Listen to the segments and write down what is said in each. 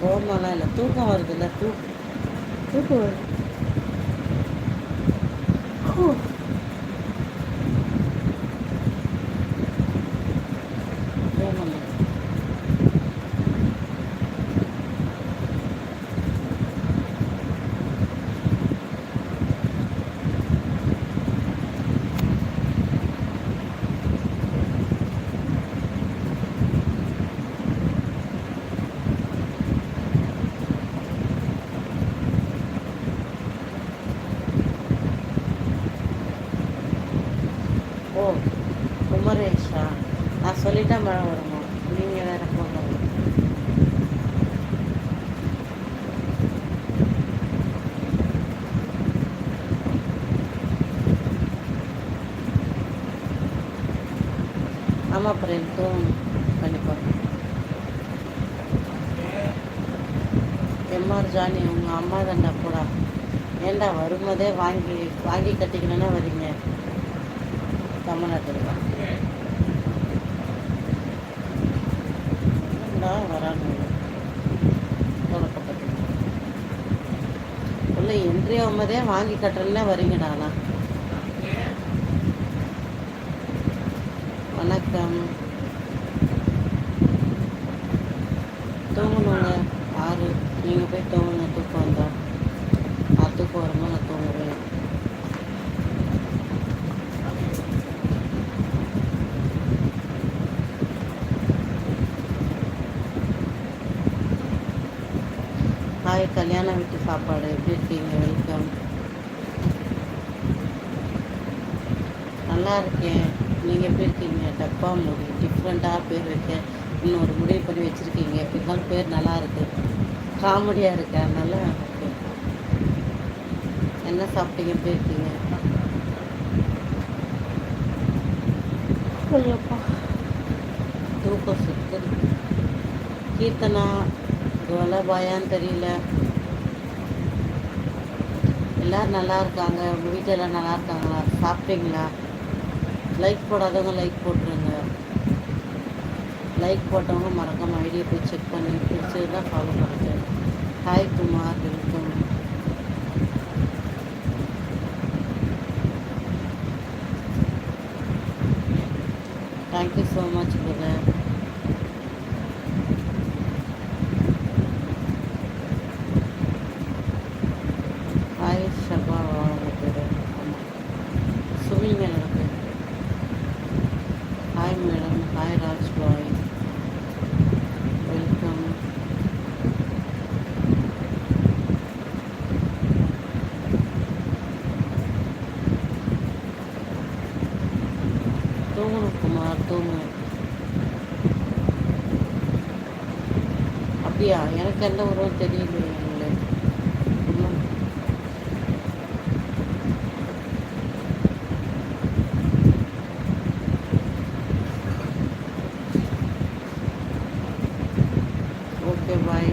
கோபமெல்லாம் இல்லை தூக்கம் வருது இல்லை தூ தூக்கம் வருது ஹூ. கோபம் இல்லை. ஓ குமரேஷா நான் சொல்லிட்டா மழை வருமா? நீங்கள் வேறு போங்க. ஆமாம் அப்புறம் தூங்கணும் கண்டிப்பாக எம்ஆர் ஜானி உங்கள் அம்மா தாண்டா போடா. ஏண்டா வரும்போதே வாங்கி வாங்கி கட்டிக்கணுன்னா வரீங்க? தமிழ்நாட்டில் தான் ஏண்டா வராங்க. இல்லை உள்ள என்ட்ரி வாங்கி கட்டுறேன்னே வரீங்கடா வணக்கம். தூங்கணுங்க ஆறு. நீங்கள் போய் தூங்குங்க. தூக்கம் வந்தோம் நான் தூக்கம் வரும்போது நான் தூங்குவேன் ஹாய் கல்யாண வீட்டு சாப்பாடு எப்படி இருக்கீங்க? வெல்கம் நல்லா இருக்கேன். நீங்கள் எப்படி இருக்கீங்க? டப்பா முடி டிஃப்ரெண்ட்டாக பேர் வைக்க. இன்னொரு முடிவு பண்ணி வச்சுருக்கீங்க. இருந்தாலும் பேர் நல்லா இருக்கு. காமெடியாக இருக்கு? அதனால. என்ன சாப்பிட்டீங்க? எப்படி இருக்கீங்க. தூக்கம் சுத்தது. கீர்த்தனா கோலபாயான்னு தெரியல. எல்லோரும் நல்லா இருக்காங்க. உங்கள் வீட்டில் எல்லாம் நல்லா இருக்காங்களா? சாப்பிட்டீங்களா? லைக் போடாதவங்க லைக் போட்டுருங்க. லைக் போட்டவங்க மறக்காம ஐடியை போய் செக் பண்ணி பிடிச்சதுன்னா ஃபாலோ பண்ணுறேன் hi Kumar welcome thank you so much brother hi Shaba அவங்க பேர் ஆமாம் சுமிங்க எனக்கு hi madam hi Raj bhai welcome தூங்கணும் குமார் அப்படியா? எனக்கு எந்த உறவும் தெரியலையே ஓகே பாய்.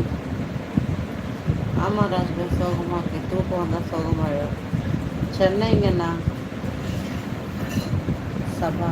ஆமாம் ராஜ்பாய் சோகமாக இருக்கு. தூக்கம் வந்தால் சோகமாக சென்னைங்கண்ணா. சபா.